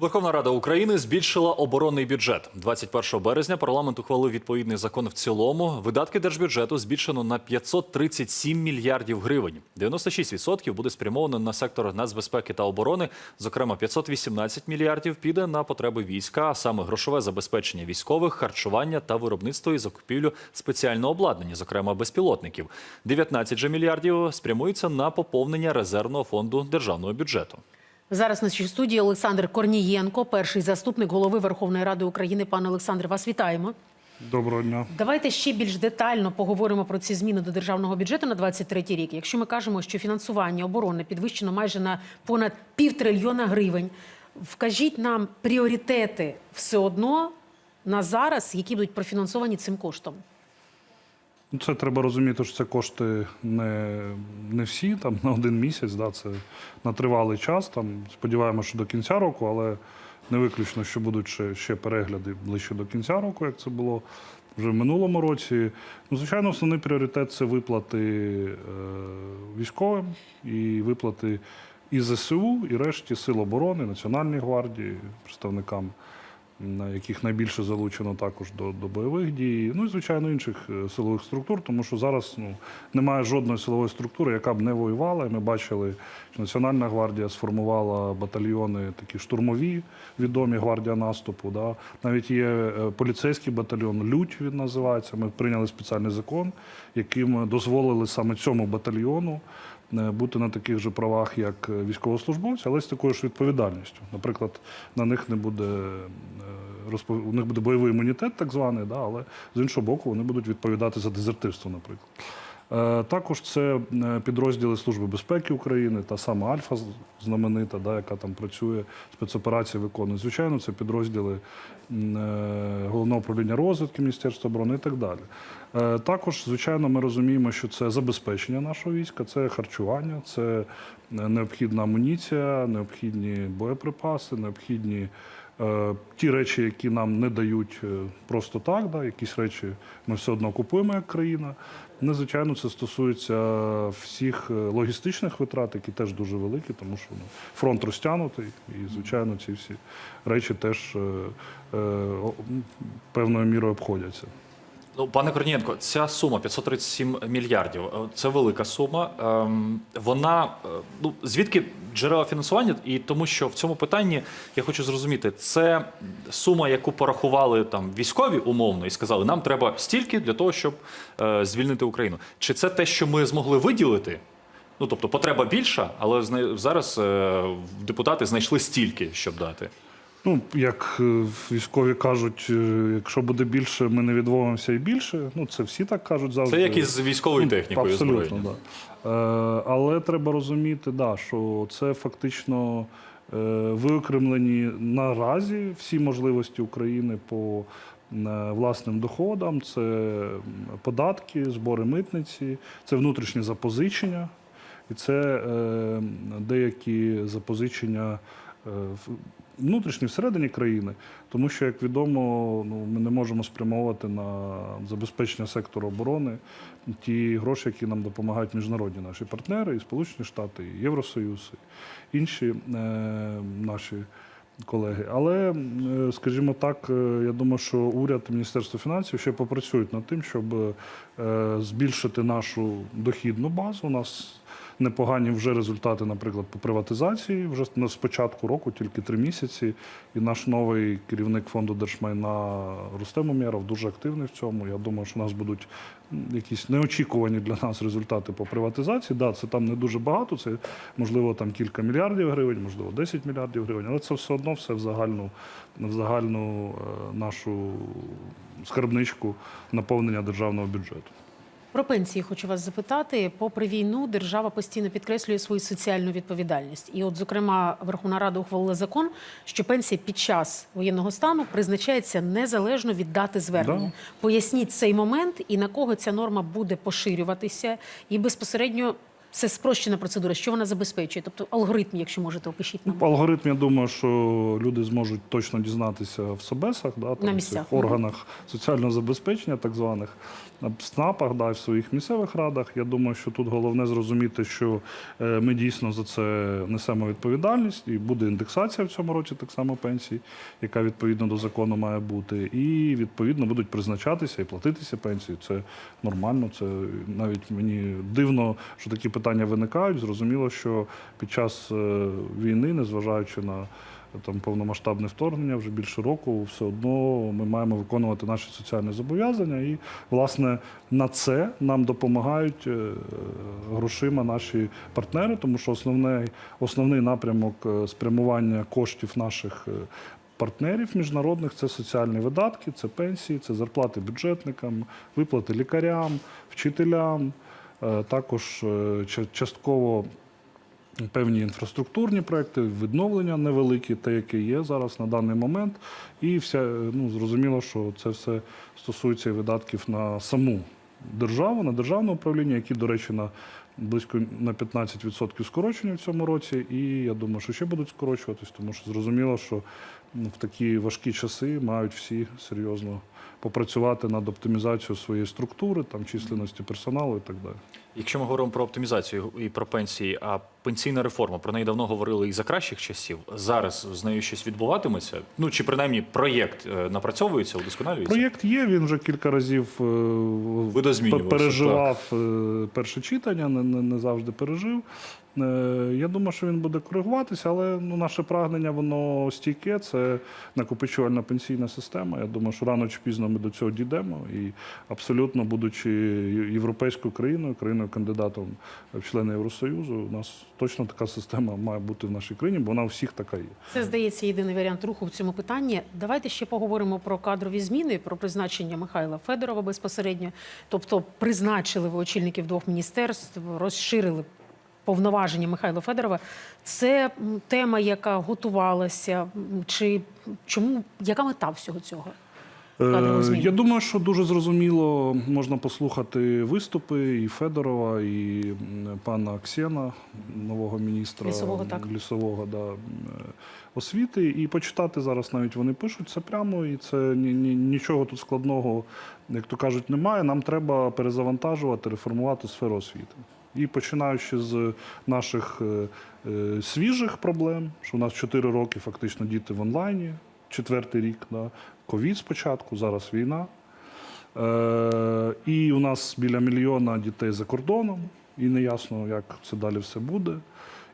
Верховна Рада України збільшила оборонний бюджет. 21 березня парламент ухвалив відповідний закон в цілому. Видатки держбюджету збільшено на 537 мільярдів гривень. 96% буде спрямовано на сектор нацбезпеки та оборони. Зокрема, 518 мільярдів піде на потреби війська, а саме грошове забезпечення військових, харчування та виробництво і закупівлю спеціального обладнання, зокрема безпілотників. 19 же мільярдів спрямуються на поповнення резервного фонду державного бюджету. Зараз в нашій студії Олександр Корнієнко, перший заступник голови Верховної Ради України. Пане Олександр, вас вітаємо. Доброго дня. Давайте ще більш детально поговоримо про ці зміни до державного бюджету на 23 рік. Якщо ми кажемо, що фінансування оборони підвищено майже на понад півтрильйона гривень, вкажіть нам пріоритети все одно на зараз, які будуть профінансовані цим коштом. Ну, Це треба розуміти, що це кошти не, не всі, там на один місяць, да, це на тривалий час. Там, сподіваємося, що до кінця року, але не виключно, що будуть ще, ще перегляди ближче до кінця року, як це було вже в минулому році. Ну, звичайно, основний пріоритет це виплати е, військовим і виплати і ЗСУ, і решті Сил оборони, Національної гвардії, представникам на яких найбільше залучено також до, до бойових дій, ну і звичайно інших е, силових структур, тому що зараз ну немає жодної силової структури, яка б не воювала. І Ми бачили, що Національна гвардія сформувала батальйони такі штурмові, відомі гвардія наступу. Да. Навіть є е, поліцейський батальйон Лють він називається. Ми прийняли спеціальний закон, яким дозволили саме цьому батальйону бути на таких же правах, як е, військовослужбовці, але з такою ж відповідальністю. Наприклад, на них не буде е, у них буде бойовий імунітет, так званий, да, але з іншого боку, вони будуть відповідати за дезертирство, наприклад. Е, Також це е, підрозділи Служби безпеки України, та сама Альфа знаменита, да, яка там працює, спецоперації виконує. Звичайно, це підрозділи е, головного управління розвідки Міністерства оборони і так далі. Також, звичайно, ми розуміємо, що це забезпечення нашого війська, це харчування, це необхідна амуніція, необхідні боєприпаси, необхідні ті речі, які нам не дають е, просто так, да, якісь речі ми все одно купуємо як країна. Незвичайно, це стосується всіх е, логістичних витрат, які теж дуже великі, тому що ну, фронт розтягнутий, і, звичайно, ці всі речі теж е, е, певною мірою обходяться. Ну, пане Корнієнко, ця сума 537 мільярдів е, це велика сума. Ем, Вона е, ну звідки джерела фінансування? І тому, що в цьому питанні я хочу зрозуміти, це сума, яку порахували там військові умовно, і сказали, нам треба стільки для того, щоб е, звільнити Україну. Чи це те, що ми змогли виділити? Ну тобто потреба більша, але зараз депутати знайшли стільки, щоб дати. Ну, як е, військові кажуть, е, якщо буде більше, ми не відмовимося і більше. Ну, це всі так кажуть завжди. Це як із військовою Ну, технікою Абсолютно, озброєння. да. Е, але треба розуміти, да, що це фактично виокремлені наразі всі можливості України по власним доходам, це податки, збори митниці, це внутрішні запозичення, і це деякі запозичення. Внутрішні всередині країни, тому що, як відомо, ну ми не можемо спрямовувати на забезпечення сектору оборони ті гроші, які нам допомагають міжнародні наші партнери, і Сполучені Штати, і Євросоюз, і інші е, наші колеги. Але, е, скажімо так, е, я думаю, що уряд і Міністерство фінансів ще попрацюють над тим, щоб е, збільшити нашу дохідну базу. У нас непогані вже результати, наприклад, по приватизації. Вже з початку року, тільки три місяці. І наш новий керівник фонду держмайна Рустем Умєров дуже активний в цьому. Я думаю, що у нас будуть якісь неочікувані для нас результати по приватизації. Да, це там не дуже багато, це можливо там кілька мільярдів гривень, можливо, 10 мільярдів гривень, але це все одно все в загальну, в загальну е, нашу скарбничку наповнення державного бюджету. Про пенсії хочу вас запитати. Попри війну, держава постійно підкреслює свою соціальну відповідальність. І, от, зокрема, Верховна Рада ухвалила закон, що пенсія під час воєнного стану призначається незалежно від дати звернення. Да. Поясніть цей момент і на кого ця норма буде поширюватися, і безпосередньо це спрощена процедура. Що вона забезпечує? Тобто алгоритм, якщо можете, опишіть нам. Алгоритм, я думаю, що люди зможуть точно дізнатися в СОБЕСах, да, там, На місцях. цих органах соціального забезпечення, так званих. В СНАПах, да, в своїх місцевих радах. Я думаю, що тут головне зрозуміти, що е, ми дійсно за це несемо відповідальність, і буде індексація в цьому році так само пенсій, яка відповідно до закону має бути. І відповідно будуть призначатися і платитися пенсії. Це нормально. Це навіть мені дивно, що такі питання виникають. Зрозуміло, що під час е, війни, незважаючи на там повномасштабне вторгнення вже більше року, все одно ми маємо виконувати наші соціальні зобов'язання. І власне на це нам допомагають е, грошима наші партнери, тому що основний, основний напрямок е, спрямування коштів наших. е, Партнерів міжнародних це соціальні видатки, це пенсії, це зарплати бюджетникам, виплати лікарям, вчителям, також частково певні інфраструктурні проекти, відновлення невеликі, те, яке є зараз на даний момент. І вся, ну, зрозуміло, що це все стосується видатків на саму державу, на державне управління, які, до речі, на близько на 15% скорочені в цьому році. І я думаю, що ще будуть скорочуватись, тому що зрозуміло, що ну, в такі важкі часи мають всі серйозно попрацювати над оптимізацією своєї структури, там численності персоналу і так далі. Якщо ми говоримо про оптимізацію і про пенсії, а пенсійна реформа про неї давно говорили і за кращих часів. Зараз з нею щось відбуватиметься. Ну чи принаймні проєкт е, напрацьовується, удосконалюється. Проєкт є, він вже кілька разів е, переживав так. перше читання, не, не завжди пережив. Е, Я думаю, що він буде коригуватися, але ну, наше прагнення воно стійке. Це накопичувальна пенсійна система. Я думаю, що рано чи пізно ми до цього дійдемо. І абсолютно, будучи європейською країною, країною кандидатом в члени Євросоюзу, у нас точно така система має бути в нашій країні, бо вона у всіх така є. Це здається єдиний варіант руху в цьому питанні. Давайте ще поговоримо про кадрові зміни, про призначення Михайла Федорова безпосередньо. Тобто, призначили ви очільників двох міністерств, розширили повноваження Михайла Федорова. Це тема, яка готувалася. Чи чому яка мета всього цього? Е. Я думаю, що дуже зрозуміло можна послухати виступи і Федорова, і пана Ксена, нового міністра Лісового, так. лісового да, е, освіти, і почитати зараз навіть вони пишуть це прямо, і це ні, ні, нічого тут складного, як то кажуть, немає. Нам треба перезавантажувати, реформувати сферу освіти. І починаючи з наших е, е, свіжих проблем, що у нас 4 роки фактично діти в онлайні, четвертий рік, да, ковід спочатку, зараз війна. Е, і у нас біля мільйона дітей за кордоном, і неясно, як це далі все буде.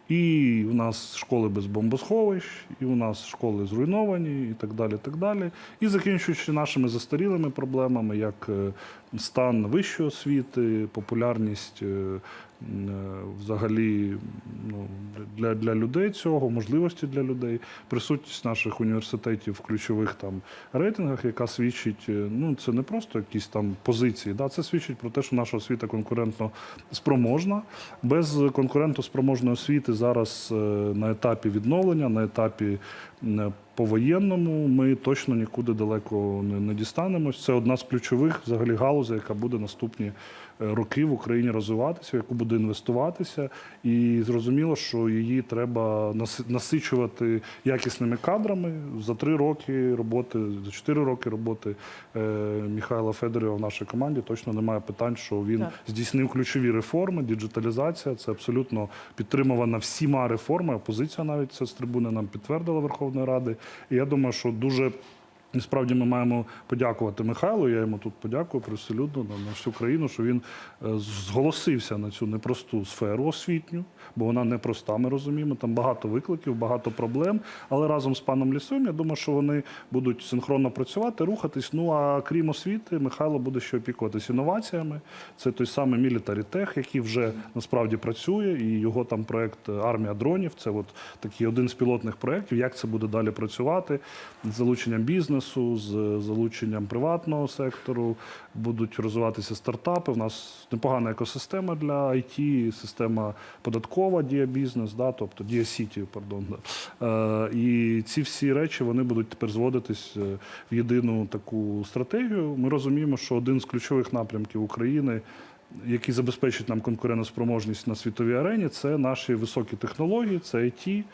І у нас школи без бомбосховищ, і у нас школи зруйновані, і так далі. так далі. І закінчуючи нашими застарілими проблемами, як е, стан вищої освіти, популярність е, взагалі ну, для, для людей цього, можливості для людей, присутність наших університетів в ключових там рейтингах, яка свідчить, е, ну це не просто якісь там позиції, да, це свідчить про те, що наша освіта конкурентно спроможна. Без конкурентоспроможної освіти зараз е, на етапі відновлення, на етапі повоєнному ми точно нікуди далеко не, не дістанемось. Це одна з ключових взагалі галузей, яка буде наступні е, роки в Україні розвиватися, в яку буде інвестуватися. І зрозуміло, що її треба наси- насичувати якісними кадрами. За три роки роботи, за чотири роки роботи е, Михайла Федорова в нашій команді точно немає питань, що він Так. здійснив ключові реформи. Діджиталізація це абсолютно підтримувана всіма реформами. Опозиція навіть це з трибуни нам підтвердила Верховної Ради. І я думаю, що дуже. Насправді ми маємо подякувати Михайлу. Я йому тут подякую привселюдно на, всю країну, що він е, зголосився на цю непросту сферу освітню, бо вона непроста, ми розуміємо. Там багато викликів, багато проблем. Але разом з паном Лісом, я думаю, що вони будуть синхронно працювати, рухатись. Ну а крім освіти, Михайло буде ще опікуватись інноваціями. Це той самий Tech, який вже насправді працює, і його там проект Армія дронів. Це от такий один з пілотних проєктів. Як це буде далі працювати з залученням бізнесу, з залученням приватного сектору. Будуть розвиватися стартапи. У нас непогана екосистема для IT, система податкова Дія Бізнес, да, тобто Дія Сіті, пардон. Да. Е, і ці всі речі вони будуть тепер зводитись е, в єдину таку стратегію. Ми розуміємо, що один з ключових напрямків України які забезпечать нам конкурентоспроможність на світовій арені, це наші високі технології, це IT.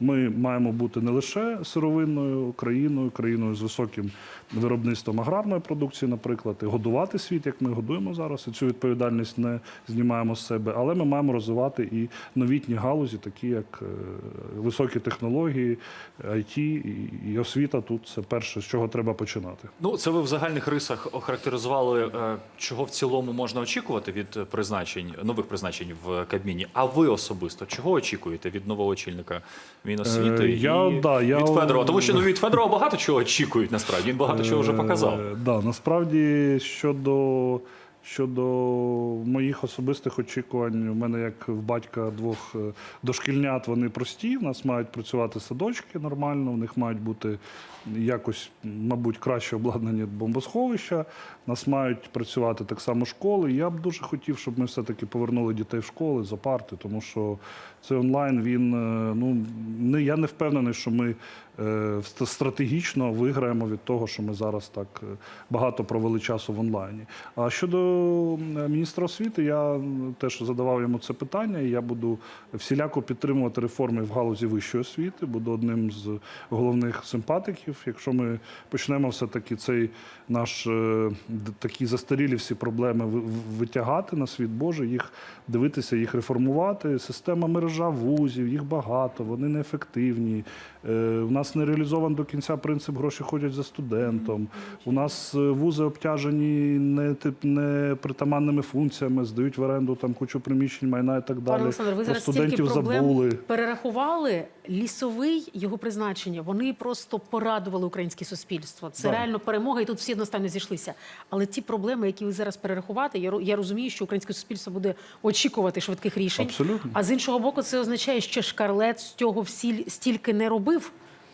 Ми маємо бути не лише сировинною країною, країною з високим виробництвом аграрної продукції, наприклад, і годувати світ, як ми годуємо зараз. І цю відповідальність не знімаємо з себе, але ми маємо розвивати і новітні галузі, такі як е, високі технології, IT і, і освіта. Тут це перше, з чого треба починати. Ну, це ви в загальних рисах охарактеризували, е, чого в цілому можна очікувати від призначень, нових призначень в Кабміні. А ви особисто чого очікуєте від нового очільника Міносвіти Е, я- і да, я- від Федорова? Тому що ну, від Федорова багато чого очікують насправді. Він багато чого вже показав. Е, Да, насправді щодо, щодо моїх особистих очікувань, у мене як в батька двох е, дошкільнят, вони прості. У нас мають працювати садочки нормально, у них мають бути якось, мабуть, краще обладнані бомбосховища. У нас мають працювати так само школи. Я б дуже хотів, щоб ми все-таки повернули дітей в школи за парти, тому що цей онлайн він е, ну не я не впевнений, що ми стратегічно виграємо від того, що ми зараз так е, багато провели часу в онлайні. А щодо е, міністра освіти, я теж задавав йому це питання, і я буду всіляко підтримувати реформи в галузі вищої освіти. Буду одним з головних симпатиків. Якщо ми почнемо все-таки цей наш е, такі застарілі всі проблеми витягати на світ Божий, їх дивитися, їх реформувати. Система мережа вузів, їх багато, вони неефективні. Е, У нас не реалізований до кінця принцип гроші ходять за студентом. У нас е, вузи обтяжені не, тип- не притаманними функціями, здають в оренду там кучу приміщень, майна і так далі. Пане Олександр, ви зараз стільки студентів проблем забули. перерахували. Лісовий його призначення. Вони просто порадували українське суспільство. Це Да. реально перемога, і тут всі одностайно зійшлися. Але ті проблеми, які ви зараз перерахувати, я, я розумію, що українське суспільство буде очікувати швидких рішень. Абсолютно. А з іншого боку, це означає, що шкарлет з цього всі стільки не робив.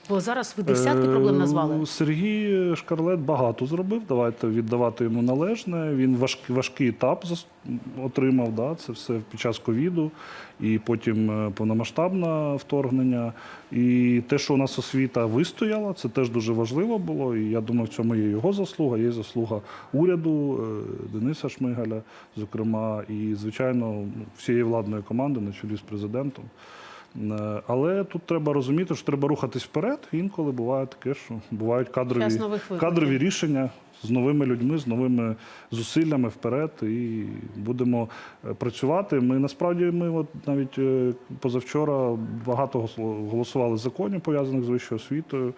Бо зараз ви десятки проблем назвали. Е, Сергій Шкарлет багато зробив. Давайте віддавати йому належне. Він важкий, важкий етап отримав. Да? Це все під час ковіду, і потім е, повномасштабне вторгнення. І те, що у нас освіта вистояла, це теж дуже важливо було. І я думаю, в цьому є його заслуга, є заслуга уряду е, Дениса Шмигаля, зокрема, і звичайно ну, всієї владної команди на чолі з президентом. Е, Але тут треба розуміти, що треба рухатись вперед. Інколи буває таке, що бувають кадрові, кадрові рішення з новими людьми, з новими зусиллями вперед, і будемо е, працювати. Ми насправді ми от навіть е, позавчора багато голосували законів, пов'язаних з вищою освітою.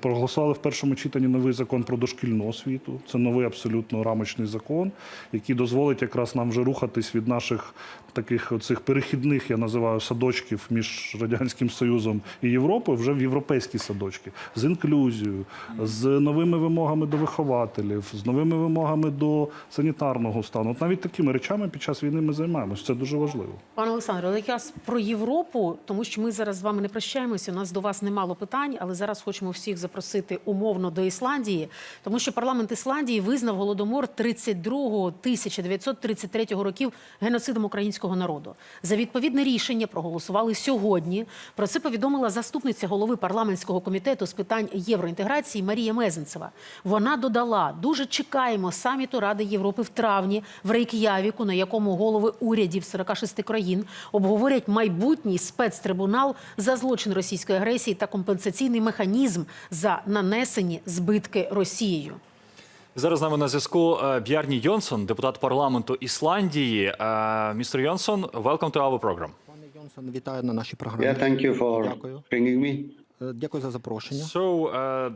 Проголосували в першому читанні новий закон про дошкільну освіту. Це новий абсолютно рамочний закон, який дозволить якраз нам вже рухатись від наших таких оцих перехідних, я називаю садочків між радянським союзом і Європою, вже в європейські садочки з інклюзією, з новими вимогами до вихователів, з новими вимогами до санітарного стану. От навіть такими речами під час війни ми займаємося. Це дуже важливо. Пане Олександре, але якраз про Європу, тому що ми зараз з вами не прощаємося. У нас до вас немало питань, але зараз хочемо всіх запросити умовно до Ісландії, тому що парламент Ісландії визнав голодомор 32 1933 років геноцидом українського народу. За відповідне рішення проголосували сьогодні. Про це повідомила заступниця голови парламентського комітету з питань євроінтеграції Марія Мезенцева. Вона додала: дуже чекаємо саміту Ради Європи в травні в Рейк'явіку, на якому голови урядів 46 країн обговорять майбутній спецтрибунал за злочин російської агресії та компенсаційний механізм за нанесені збитки Росією. Зараз з нами на зв'язку Б'ярні Йонсон, депутат парламенту Ісландії. Е, Містер Йонсон, welcome to our program. Пане Йонсон, вітаю на нашій програмі. Yeah, thank you for Дякую. bringing me. Е, Дякую за запрошення. So, uh,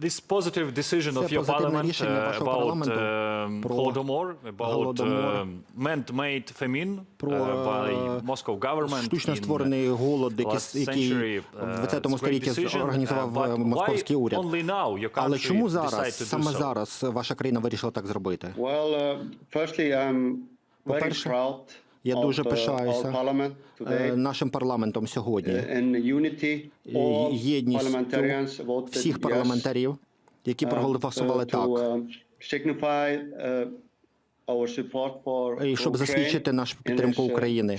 this positive decision of your parliament рішення uh, вашого about um, про Holodomor, about Голодомор, uh, man-made famine про uh, by е, Moscow government штучно in створений голод, який, last який century, в uh, 20 it's столітті decision, організував uh, е, but московський why уряд. only now your Але чому зараз, to do саме so? зараз, ваша країна вирішила так зробити? Well, uh, firstly, I'm very По-перше, proud я дуже uh, пишаюся, е, нашим парламентом сьогодні. Voted всіх парламентарів, які uh, проголосували так, uh, uh, І щоб засвідчити нашу підтримку uh, України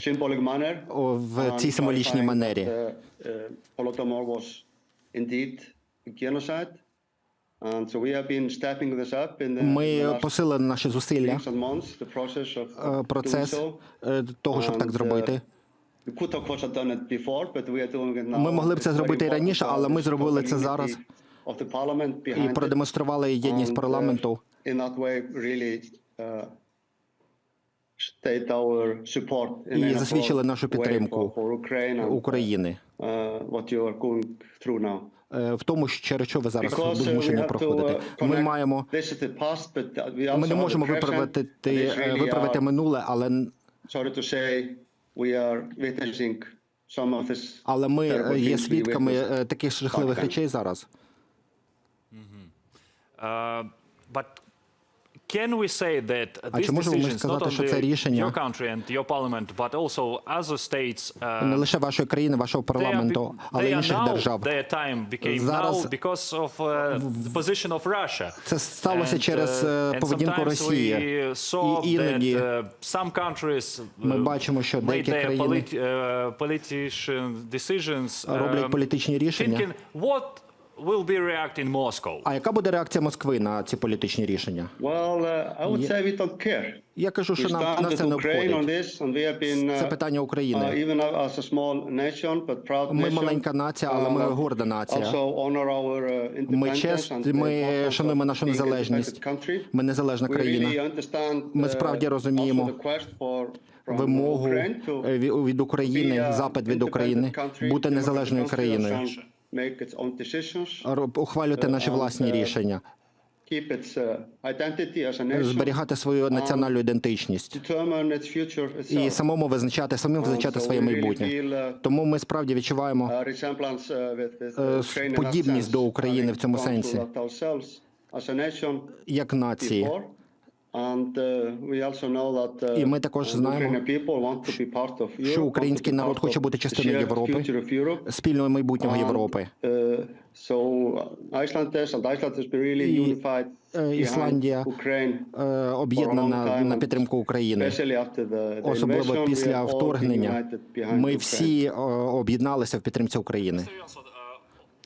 в цій символічній манері. uh, uh, Holodomor was indeed genocide. Ми посилили наші зусилля, е, процес е, того, щоб так uh, зробити. Now. Ми могли б це зробити і раніше, але ми зробили це зараз і продемонстрували єдність uh, парламенту. Uh, І засвідчили нашу підтримку України uh, е, в тому, через що ви зараз uh, змушені проходити. uh, Ми маємо uh, ми не можемо виправити е, виправити минуле, але Sorry to say, we are witnessing some of this. але ми е, є свідками е, таких жахливих речей зараз. Uh, but can we say that А чи можемо ми сказати, що це рішення- your country and your parliament, but also other states, uh, Не лише вашої країни, вашого парламенту, але й інших держав. Зараз- now because of uh, the position of Russia. Це сталося And, через uh, е, поведінку Росії. І іноді that, uh, some countries, uh, ми бачимо, що деякі країни uh, роблять um, політичні рішення. Will be react in Moscow. А яка буде реакція Москви на ці політичні рішення? Well, uh, I would say we don't care. Я кажу, We що нам with це не Ukraine on обходить. this, and we have been Це uh, питання uh, України. even as a small nation, but proud Ми nation. маленька нація, але ми uh, горда нація. Also honor our uh, Ми the ми шануємо нашу незалежність. independent country. Ми незалежна We країна. Ми uh, справді розуміємо the quest for- from Вимогу Ukraine to е, ві- від be України, a запит від independent України country, бути незалежною країною, can Make its own decisions, Ро- ухвалювати наші власні uh, рішення, uh, зберігати свою національну ідентичність і самому визначати, самим визначати своє майбутнє. uh, Тому ми справді відчуваємо uh, uh, Е, uh, подібність до України в цьому сенсі. як нації. І ми також uh, знаємо, Ukrainian people want to be part of Europe, що український народ хоче of бути the частиною Європи, future of Europe. спільного майбутнього Європи. uh, so uh, Icelanders and Icelanders be really І, е, Ісландія Ukraine, Е, Об'єднана на підтримку України. especially after the, the Особливо після вторгнення united behind ми Ukraine. всі е, об'єдналися в підтримці України.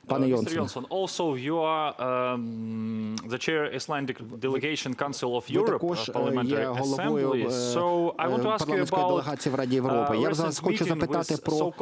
Пане Uh, Johnson, also you are um, the chair Icelandic Delegation Council of ви Europe також uh, е, Parliamentary є головою е, So I want to е, ask you парламентської about делегації в Раді Європи. uh, Я зараз хочу запитати про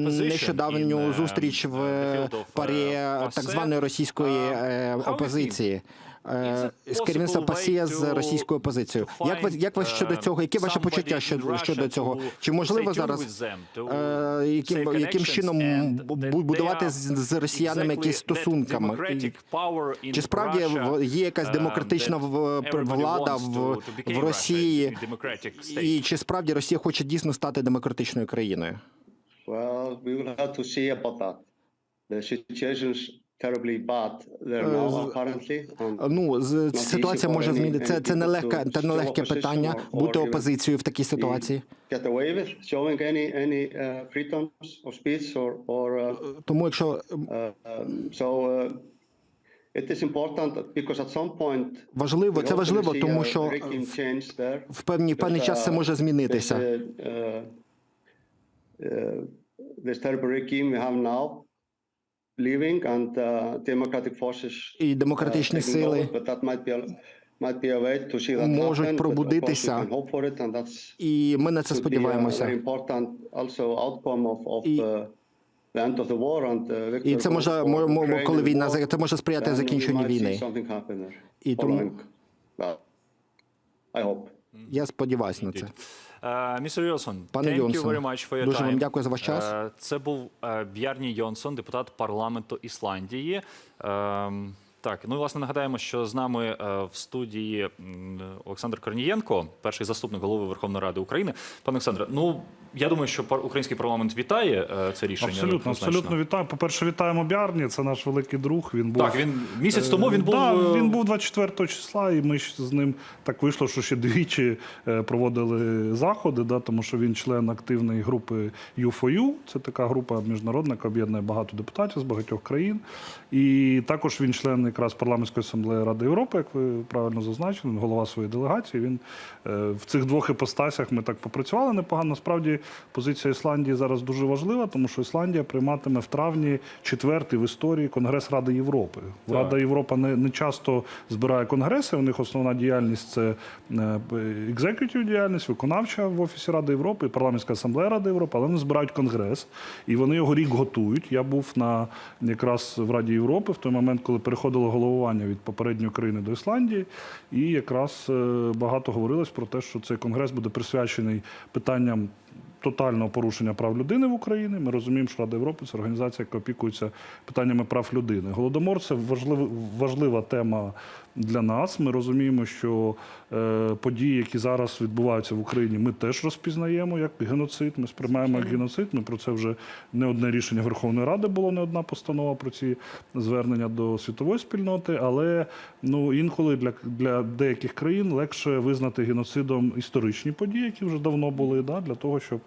нещодавню uh, зустріч в uh, парі так званої російської Uh, е, опозиції. Е, З керівництва Пасія з російською опозицією. Як ви як ви щодо uh, цього? Які ваші почуття щодо щодо цього? Чи можливо зараз е, яким яким чином будувати з з росіянами якісь стосунками? Чи справді в- є якась um, демократична в- влада в, в Росії? І чи справді Росія хоче дійсно стати демократичною країною? Well, we will have to see about that. The situation's Ну ситуація може змінити. Це це нелегке та нелегке питання бути опозицією в такій ситуації. get away with showing any any uh, freedoms of speech or or uh, Тому, якщо uh, um, so. Uh, it is important that- because at some point важливо, це важливо, тому що в певний в певний час це може змінитися. Uh, uh, uh, this terrible regime we have now І uh, демократичні taking сили over, but that might be a, might be a way to see that можуть пробудитися. and і ми на це сподіваємося. І- uh, and uh, І це може коли війна це може сприяти закінченню війни. І тому-. Я сподіваюся на це. Uh, Mr. Йонсон, Пане thank you Йонсон, very much for your дуже вам дякую за ваш час. Е, Це був Б'ярні Бjarni Йонсон, депутат парламенту Ісландії. Ем, Так, ну і власне нагадаємо, що з нами е, в студії Олександр Корнієнко, перший заступник голови Верховної Ради України. Пане Олександре, ну я думаю, що український парламент вітає е, це рішення. Абсолютно, абсолютно вітаю. По-перше, вітаємо Бярні. Це наш великий друг. Він був Так, він місяць тому він був. Да, е, він був 24 числа, і ми з ним так вийшло, що ще двічі е, проводили заходи, да, тому що він член активної групи U4U. Це така група міжнародна, яка об'єднує багато депутатів з багатьох країн. І також він член якраз парламентської асамблеї Ради Європи, як ви правильно зазначили, голова своєї делегації. Він е, в цих двох іпостасях ми так попрацювали непогано. Насправді позиція Ісландії зараз дуже важлива, тому що Ісландія прийматиме в травні четвертий в історії Конгрес Ради Європи. Рада Європа не, не часто збирає конгреси. У них основна діяльність це екзекютив діяльність, виконавча в Офісі Ради Європи, парламентська асамблея Ради Європи, але вони збирають конгрес, і вони його рік готують. Я був на якраз в Раді Європи в той момент, коли переходило головування від попередньої країни до Ісландії, і якраз е, багато говорилось про те, що цей конгрес буде присвячений питанням. Тотального порушення прав людини в Україні. Ми розуміємо, що Рада Європи це організація, яка опікується питаннями прав людини. Голодомор це важлива, важлива тема для нас. Ми розуміємо, що е, події, які зараз відбуваються в Україні, ми теж розпізнаємо як геноцид. Ми сприймаємо як геноцид. Ми про це вже не одне рішення Верховної Ради було, не одна постанова про ці звернення до світової спільноти. Але ну інколи для, для деяких країн легше визнати геноцидом історичні події, які вже давно були, да, для того, щоб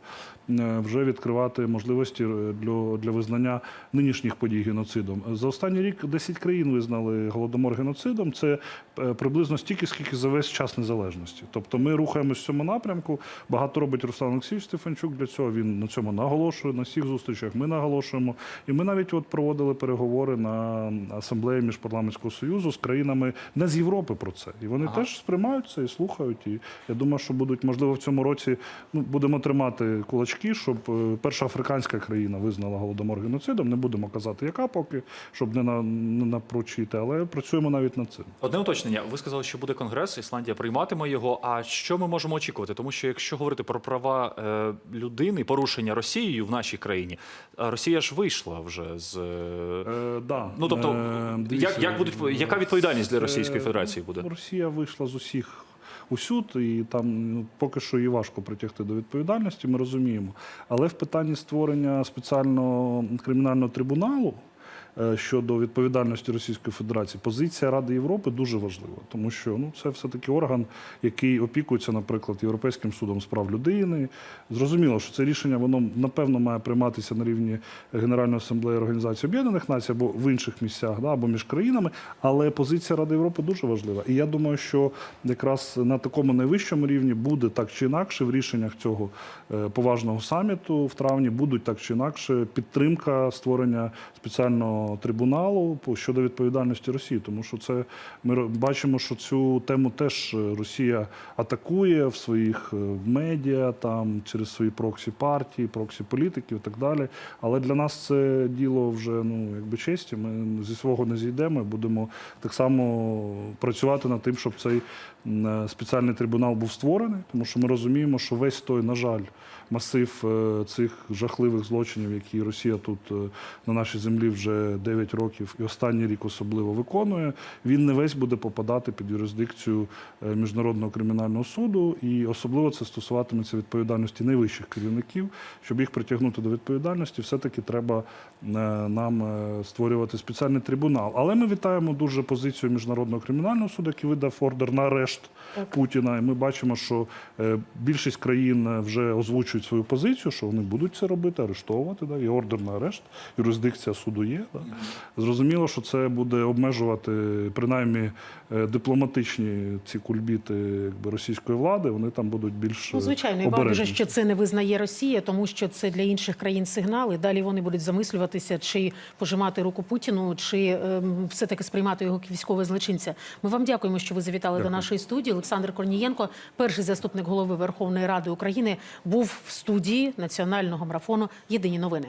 вже відкривати можливості е, для, для визнання нинішніх подій геноцидом. За останній рік 10 країн визнали голодомор геноцидом. Це е, приблизно стільки, скільки за весь час незалежності. Тобто ми рухаємось в цьому напрямку. Багато робить Руслан Олексійович Стефанчук для цього. Він на цьому наголошує на всіх зустрічах. Ми наголошуємо. І ми навіть от проводили переговори на асамблеї міжпарламентського союзу з країнами не з Європи про це. І вони теж сприймають це і слухають. І я думаю, що будуть можливо в цьому році. Ну будемо тримати кулачки, щоб е, перша африканська країна визнала голодомор геноцидом. Не будемо казати, яка поки, щоб не на не напрочити, але працюємо навіть над цим. Одне уточнення. Ви сказали, що буде конгрес, Ісландія прийматиме його. А що ми можемо очікувати? Тому що якщо говорити про права е, людини, порушення Росією в нашій країні, Росія ж вийшла вже з. е, Е, да. Ну тобто, Е, як, як будуть яка відповідальність для Російської Федерації буде? Росія вийшла з усіх усюд, і там ну, поки що її важко притягти до відповідальності, ми розуміємо. Але в питанні створення спеціального кримінального трибуналу. Е, Щодо відповідальності Російської Федерації, позиція Ради Європи дуже важлива, тому що ну це все таки орган, який опікується, наприклад, Європейським судом з прав людини. Зрозуміло, що це рішення воно напевно має прийматися на рівні Генеральної асамблеї Організації Об'єднаних Націй або в інших місцях, да, або між країнами. Але позиція Ради Європи дуже важлива. І я думаю, що якраз на такому найвищому рівні буде так чи інакше в рішеннях цього е, поважного саміту в травні будуть так чи інакше підтримка створення спеціального трибуналу по- щодо відповідальності Росії, тому що це ми бачимо, що цю тему теж Росія атакує в своїх е, медіа, там через свої проксі партії, проксі політиків і так далі. Але для нас це діло вже ну якби честі. Ми зі свого не зійдемо. Будемо так само працювати над тим, щоб цей спеціальний трибунал був створений, тому що ми розуміємо, що весь той, на жаль, масив е, цих жахливих злочинів, які Росія тут е, на нашій землі вже 9 років і останній рік особливо виконує, він не весь буде попадати під юрисдикцію е, міжнародного кримінального суду, і особливо це стосуватиметься відповідальності найвищих керівників. Щоб їх притягнути до відповідальності, все-таки треба е, нам е, створювати спеціальний трибунал. Але ми вітаємо дуже позицію міжнародного кримінального суду, який видав ордер на арешт Путіна. І ми бачимо, що е, більшість країн е, вже озвучують свою позицію, що вони будуть це робити, арештовувати. Да? Є ордер на арешт, юрисдикція суду є. Да? Зрозуміло, що це буде обмежувати принаймні е, дипломатичні ці кульбіти якби, російської влади. Вони там будуть більш Ну, звичайно, і байдуже, що це не визнає Росія, тому що це для інших країн сигнал. І далі вони будуть замислюватися, чи пожимати руку Путіну, чи ем, все-таки сприймати його як військового злочинця. Ми вам дякуємо, що ви завітали до нашої студії. Олександр Корнієнко, перший заступник голови Верховної Ради України, був в студії національного марафону Єдині новини.